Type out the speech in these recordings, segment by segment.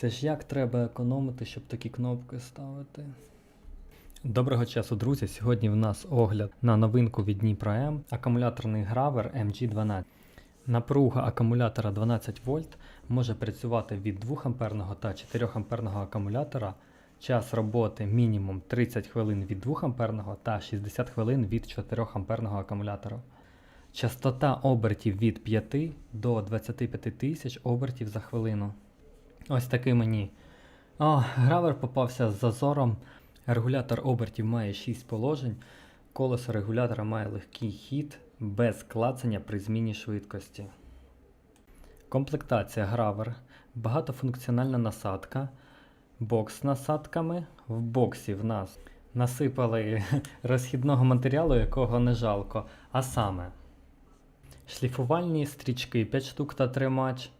Це ж як треба економити, щоб такі кнопки ставити. Доброго часу, друзі! Сьогодні в нас огляд на новинку від Дніпра М акумуляторний гравер MG12. Напруга акумулятора 12 вольт може працювати від 2 амперного та 4 амперного акумулятора. Час роботи мінімум 30 хвилин від 2 амперного та 60 хвилин від 4 амперного акумулятора. Частота обертів від 5 до 25 тисяч обертів за хвилину. Ось такий мені. О, гравер попався з зазором. Регулятор обертів має 6 положень. Колесо регулятора має легкий хід без клацання при зміні швидкості. Комплектація гравер. Багатофункціональна насадка. Бокс з насадками. В боксі в нас насипали розхідного матеріалу, якого не жалко. А саме шліфувальні стрічки 5 штук та тримач.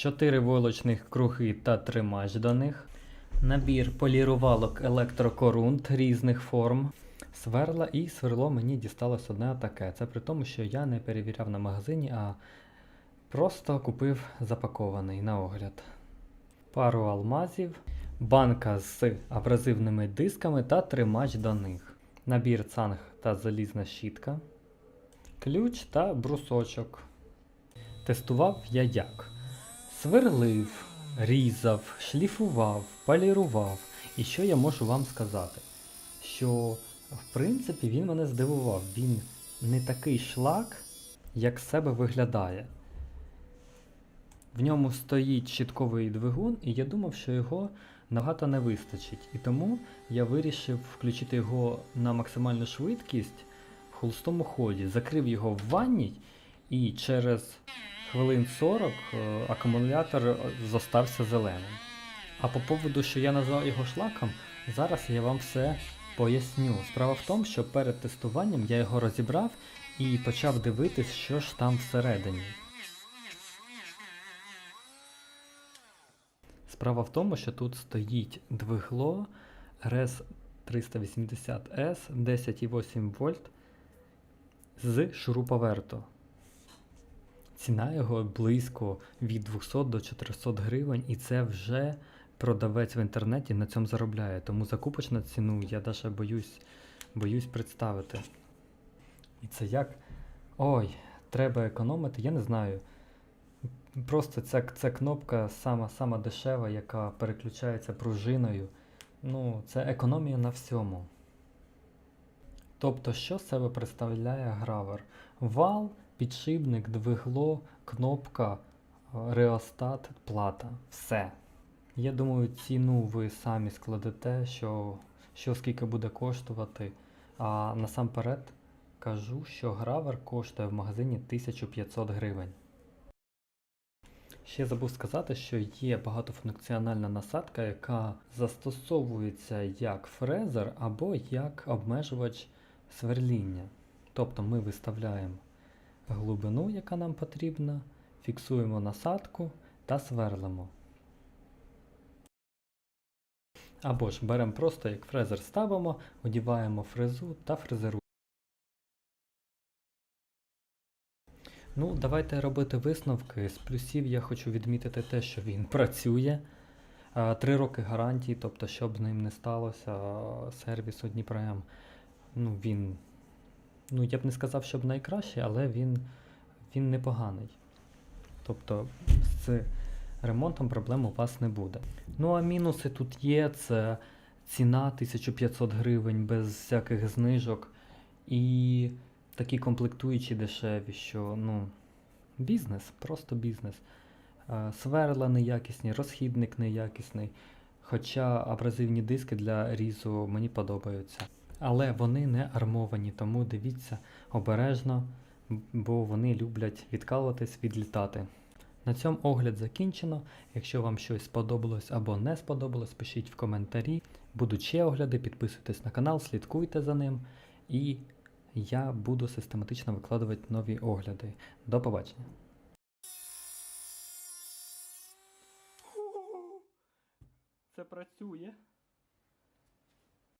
4 войлочних круги та тримач до них. Набір полірувалок електрокорунт різних форм. Сверла і сверло мені дісталось одне таке. Це при тому, що я не перевіряв на магазині, а просто купив запакований на огляд. Пару алмазів, банка з абразивними дисками та тримач до них. Набір цанг та залізна щітка. Ключ та брусочок. Тестував я як. Сверлив, різав, шліфував, полірував. І що я можу вам сказати? Що, в принципі, він мене здивував. Він не такий шлак, як себе виглядає. В ньому стоїть щитковий двигун, і я думав, що його набагато не вистачить. І тому я вирішив включити його на максимальну швидкість в холостому ході, закрив його в ванні, і через хвилин 40 е, акумулятор зостався зеленим. А по поводу, що я назвав його шлаком, зараз я вам все поясню. Справа в тому, що перед тестуванням я його розібрав і почав дивитись, що ж там всередині. Справа в тому, що тут стоїть двигло RS 380S 10,8 вольт з шуруповерту. Ціна його близько від 200 до 400 гривень, і це вже продавець в інтернеті на цьому заробляє. Тому закупочну ціну я навіть боюсь, боюсь представити. І це як. Ой, треба економити, я не знаю. Просто ця, ця кнопка сама, сама дешева, яка переключається пружиною. Ну, це економія на всьому. Тобто, що з себе представляє гравер? Вал, підшипник, двигло, кнопка, е, реостат, плата. Все. Я думаю, ціну ви самі складете, що, що скільки буде коштувати. А насамперед кажу, що гравер коштує в магазині 1500 гривень. Ще забув сказати, що є багатофункціональна насадка, яка застосовується як фрезер або як обмежувач сверління. Тобто ми виставляємо глибину, яка нам потрібна, фіксуємо насадку та сверлимо. Або ж беремо просто як фрезер ставимо, одіваємо фрезу та фрезеруємо. Ну, давайте робити висновки. З плюсів я хочу відмітити те, що він працює. Три роки гарантії, тобто, що б з ним не сталося, сервіс у Дніпрем, ну він. Ну, я б не сказав, щоб найкращий, але він, він непоганий. Тобто з ремонтом проблем у вас не буде. Ну а мінуси тут є: це ціна 1500 гривень без всяких знижок. І такі комплектуючі дешеві, що ну, бізнес, просто бізнес. Сверла неякісні, розхідник неякісний. Хоча абразивні диски для різу мені подобаються. Але вони не армовані, тому дивіться обережно, бо вони люблять відкалуватись, відлітати. На цьому огляд закінчено. Якщо вам щось сподобалось або не сподобалось, пишіть в коментарі. Будуть ще огляди, підписуйтесь на канал, слідкуйте за ним. І я буду систематично викладувати нові огляди. До побачення. Це працює.